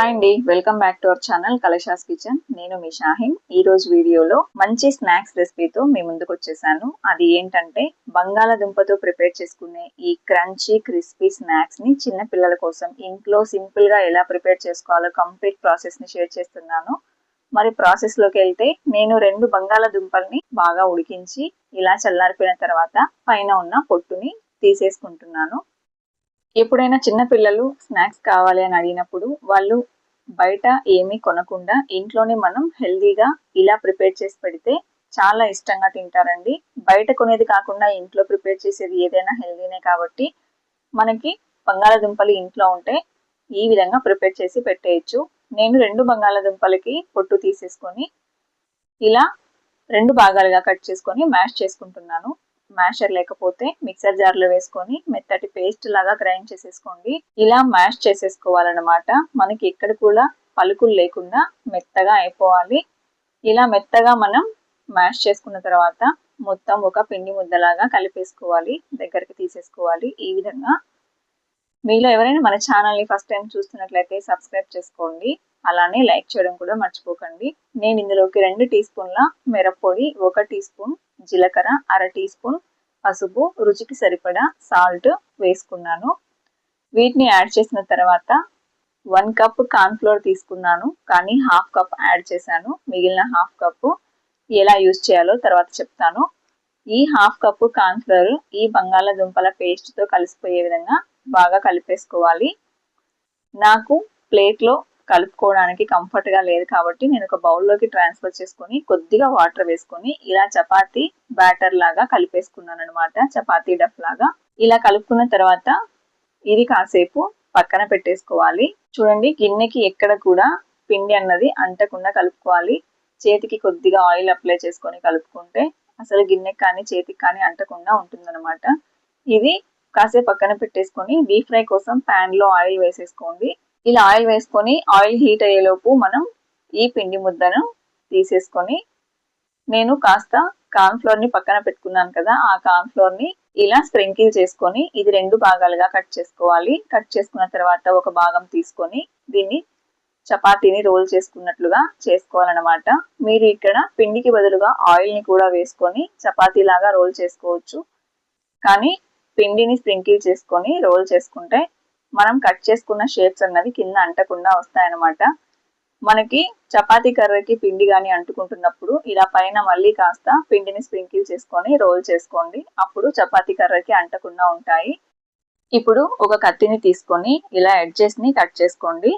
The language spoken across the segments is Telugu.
హాయ్ అండి. Welcome back to our channel Kalasha's kitchen నేను మీ షాహిన్. ఈ రోజు వీడియోలో మంచి స్నాక్స్ రెసిపీతో మీ ముందుకు వచ్చేసాను. అది ఏంటంటే బంగాళాదుంపతో ప్రిపేర్ చేసుకునే ఈ క్రంచీ క్రిస్పీ స్నాక్స్ని చిన్న పిల్లల కోసం ఇంట్లో సింపుల్గా ఎలా ప్రిపేర్ చేసుకోవాలో కంప్లీట్ ప్రాసెస్ని షేర్ చేస్తున్నాను. మరి ప్రాసెస్లోకి వెళ్తే నేను రెండు బంగాళాదుంపల్ని బాగా ఉడికించి ఇలా చల్లారిపోయిన తర్వాత పైన ఉన్న పొట్టుని తీసేసుకుంటున్నాను. ఎప్పుడైనా చిన్న పిల్లలు స్నాక్స్ కావాలి అని అడిగినప్పుడు వాళ్ళు బయట ఏమీ కొనకుండా ఇంట్లోనే మనం హెల్దీగా ఇలా ప్రిపేర్ చేసి పెడితే చాలా ఇష్టంగా తింటారండి. బయట కొనేది కాకుండా ఇంట్లో ప్రిపేర్ చేసేది ఏదైనా హెల్దీనే కాబట్టి మనకి బంగాళాదుంపలు ఇంట్లో ఉంటే ఈ విధంగా ప్రిపేర్ చేసి పెట్టేయచ్చు. నేను రెండు బంగాళాదుంపలకి పొట్టు తీసేసుకొని ఇలా రెండు భాగాలుగా కట్ చేసుకొని మ్యాష్ చేసుకుంటున్నాను. మ్యాషర్ లేకపోతే మిక్సర్ జార్లో వేసుకొని మెత్తటి పేస్ట్ లాగా గ్రైండ్ చేసేసుకోండి. ఇలా మ్యాష్ చేసేసుకోవాలన్నమాట. మనకి ఎక్కడ కూడా పలుకులు లేకుండా మెత్తగా అయిపోవాలి. ఇలా మెత్తగా మనం మ్యాష్ చేసుకున్న తర్వాత మొత్తం ఒక పిండి ముద్దలాగా కలిపేసుకోవాలి. దగ్గరికి తీసేసుకోవాలి. ఈ విధంగా మీలో ఎవరైనా మన ఛానల్ని ఫస్ట్ టైం చూస్తున్నట్లయితే సబ్స్క్రైబ్ చేసుకోండి. అలానే లైక్ చేయడం కూడా మర్చిపోకండి. నేను ఇందులోకి రెండు టీ స్పూన్ల మిరప్పొడి ఒక టీ స్పూన్ జీలకర్ర అర టీ స్పూన్ పసుపు రుచికి సరిపడా సాల్ట్ వేసుకున్నాను. వీటిని యాడ్ చేసిన తర్వాత వన్ కప్ కార్న్ఫ్లోర్ తీసుకున్నాను. కానీ హాఫ్ కప్ యాడ్ చేశాను. మిగిలిన హాఫ్ కప్పు ఎలా యూజ్ చేయాలో తర్వాత చెప్తాను. ఈ హాఫ్ కప్పు కార్న్ఫ్లోర్ ఈ బంగాళాదుంపల పేస్ట్తో కలిసిపోయే విధంగా బాగా కలిపేసుకోవాలి. నాకు ప్లేట్లో కలుపుకోవడానికి కంఫర్ట్గా లేదు కాబట్టి నేను ఒక బౌల్లోకి ట్రాన్స్ఫర్ చేసుకొని కొద్దిగా వాటర్ వేసుకొని ఇలా చపాతీ బ్యాటర్ లాగా కలిపేసుకున్నాను అనమాట చపాతీ డఫ్ లాగా. ఇలా కలుపుకున్న తర్వాత ఇది కాసేపు పక్కన పెట్టేసుకోవాలి. చూడండి గిన్నెకి ఎక్కడ కూడా పిండి అన్నది అంటకుండా కలుపుకోవాలి. చేతికి కొద్దిగా ఆయిల్ అప్లై చేసుకొని కలుపుకుంటే అసలు గిన్నెకి కానీ చేతికి కానీ అంటకుండా ఉంటుందన్నమాట. ఇది కాసేపు పక్కన పెట్టేసుకొని డీప్ ఫ్రై కోసం ప్యాన్లో ఆయిల్ వేసేసుకోండి. ఇలా ఆయిల్ వేసుకొని ఆయిల్ హీట్ అయ్యేలోపు మనం ఈ పిండి ముద్దను తీసేసుకొని నేను కాస్త కార్న్ఫ్లోర్ని పక్కన పెట్టుకున్నాను కదా ఆ కార్న్ఫ్లోర్ని ఇలా స్ప్రింకిల్ చేసుకొని ఇది రెండు భాగాలుగా కట్ చేసుకోవాలి. కట్ చేసుకున్న తర్వాత ఒక భాగం తీసుకొని దీన్ని చపాతీని రోల్ చేసుకున్నట్లుగా చేసుకోవాలన్నమాట. మీరు ఇక్కడ పిండికి బదులుగా ఆయిల్ని కూడా వేసుకొని చపాతీ లాగా రోల్ చేసుకోవచ్చు. కానీ పిండిని స్ప్రింకిల్ చేసుకొని రోల్ చేసుకుంటే మనం కట్ చేసుకున్న షేప్స్ అన్నవి కింద అంటకుండా వస్తాయన్నమాట. మనకి చపాతీ కర్రకి పిండి కానీ అంటుకుంటున్నప్పుడు ఇలా పైన మళ్ళీ కాస్త పిండిని స్ప్రింకిల్ చేసుకొని రోల్ చేసుకోండి. అప్పుడు చపాతీ కర్రకి అంటకుండా ఉంటాయి. ఇప్పుడు ఒక కత్తిని తీసుకొని ఇలా ఎడ్జెస్ని కట్ చేసుకోండి.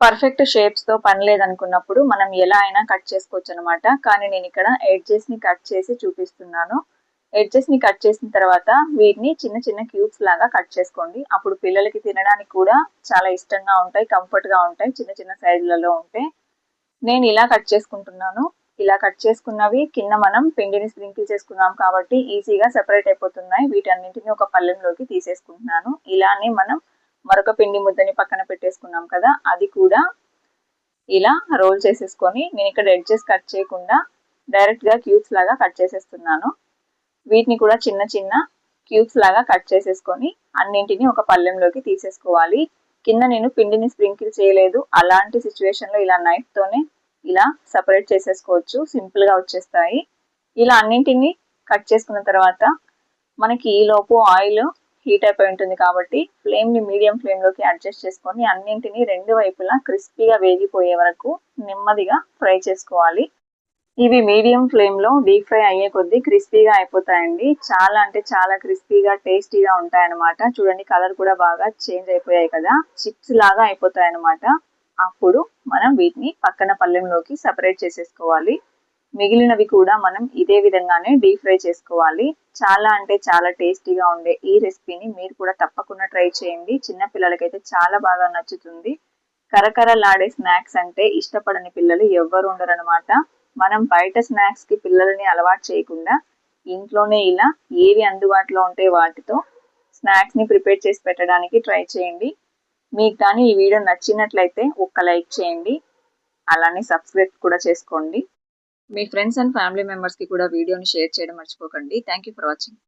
పర్ఫెక్ట్ షేప్స్తో పని లేదనుకున్నప్పుడు మనం ఎలా అయినా కట్ చేసుకోవచ్చు అనమాట కానీ నేను ఇక్కడ ఎడ్జెస్ని కట్ చేసి చూపిస్తున్నాను. ఎడ్జెస్ని కట్ చేసిన తర్వాత వీటిని చిన్న చిన్న క్యూబ్స్ లాగా కట్ చేసుకోండి. అప్పుడు పిల్లలకి తినడానికి కూడా చాలా ఇష్టంగా ఉంటాయి కంఫర్ట్గా ఉంటాయి చిన్న చిన్న సైజులలో ఉంటే. నేను ఇలా కట్ చేసుకుంటున్నాను. ఇలా కట్ చేసుకున్నవి కింద మనం పిండిని స్ప్రింకిల్ చేసుకున్నాం కాబట్టి ఈజీగా సెపరేట్ అయిపోతున్నాయి. వీటన్నింటిని ఒక పళ్ళెంలోకి తీసేసుకుంటున్నాను. ఇలానే మనం మరొక పిండి ముద్దని పక్కన పెట్టేసుకున్నాం కదా అది కూడా ఇలా రోల్ చేసేసుకొని నేను ఇక్కడ ఎడ్జెస్ కట్ చేయకుండా డైరెక్ట్గా క్యూబ్స్ లాగా కట్ చేసేస్తున్నాను. వీటిని కూడా చిన్న చిన్న క్యూబ్స్ లాగా కట్ చేసేసుకొని అన్నింటిని ఒక పళ్ళెంలోకి తీసేసుకోవాలి. కింద నేను పిండిని స్ప్రింకిల్ చేయలేదు. అలాంటి సిచ్యువేషన్లో ఇలా నైఫ్తోనే ఇలా సపరేట్ చేసేసుకోవచ్చు. సింపుల్గా వచ్చేస్తాయి. ఇలా అన్నింటిని కట్ చేసుకున్న తర్వాత మనకి ఈలోపు ఆయిల్ హీట్ అయిపోయి ఉంటుంది కాబట్టి ఫ్లేమ్ని మీడియం ఫ్లేమ్లోకి అడ్జస్ట్ చేసుకొని అన్నింటినీ రెండు వైపులా క్రిస్పీగా వేగిపోయే వరకు నెమ్మదిగా ఫ్రై చేసుకోవాలి. ఇవి మీడియం ఫ్లేమ్లో డీప్ ఫ్రై అయ్యే కొద్దీ క్రిస్పీగా అయిపోతాయండి. చాలా అంటే చాలా క్రిస్పీగా టేస్టీగా ఉంటాయన్నమాట. చూడండి కలర్ కూడా బాగా చేంజ్ అయిపోయాయి కదా. చిప్స్ లాగా అయిపోతాయి అన్నమాట అప్పుడు మనం వీటిని పక్కన పల్లెంలోకి సపరేట్ చేసేసుకోవాలి. మిగిలినవి కూడా మనం ఇదే విధంగానే డీప్ ఫ్రై చేసుకోవాలి. చాలా అంటే చాలా టేస్టీగా ఉండే ఈ రెసిపీని మీరు కూడా తప్పకుండా ట్రై చేయండి. చిన్న పిల్లలకైతే చాలా బాగా నచ్చుతుంది. కరకరలాడే స్నాక్స్ అంటే ఇష్టపడని పిల్లలు ఎవ్వరు ఉండరనమాట మనం బయట స్నాక్స్కి పిల్లల్ని అలవాటు చేయకుండా ఇంట్లోనే ఇలా ఏవి అందుబాటులో ఉంటే వాటితో స్నాక్స్ని ప్రిపేర్ చేసి పెట్టడానికి ట్రై చేయండి. మీకు కానీ ఈ వీడియో నచ్చినట్లయితే ఒక్క లైక్ చేయండి. అలానే సబ్స్క్రైబ్ కూడా చేసుకోండి. మీ ఫ్రెండ్స్ అండ్ ఫ్యామిలీ మెంబర్స్కి కూడా వీడియోని షేర్ చేయడం మర్చిపోకండి. Thank you for watching.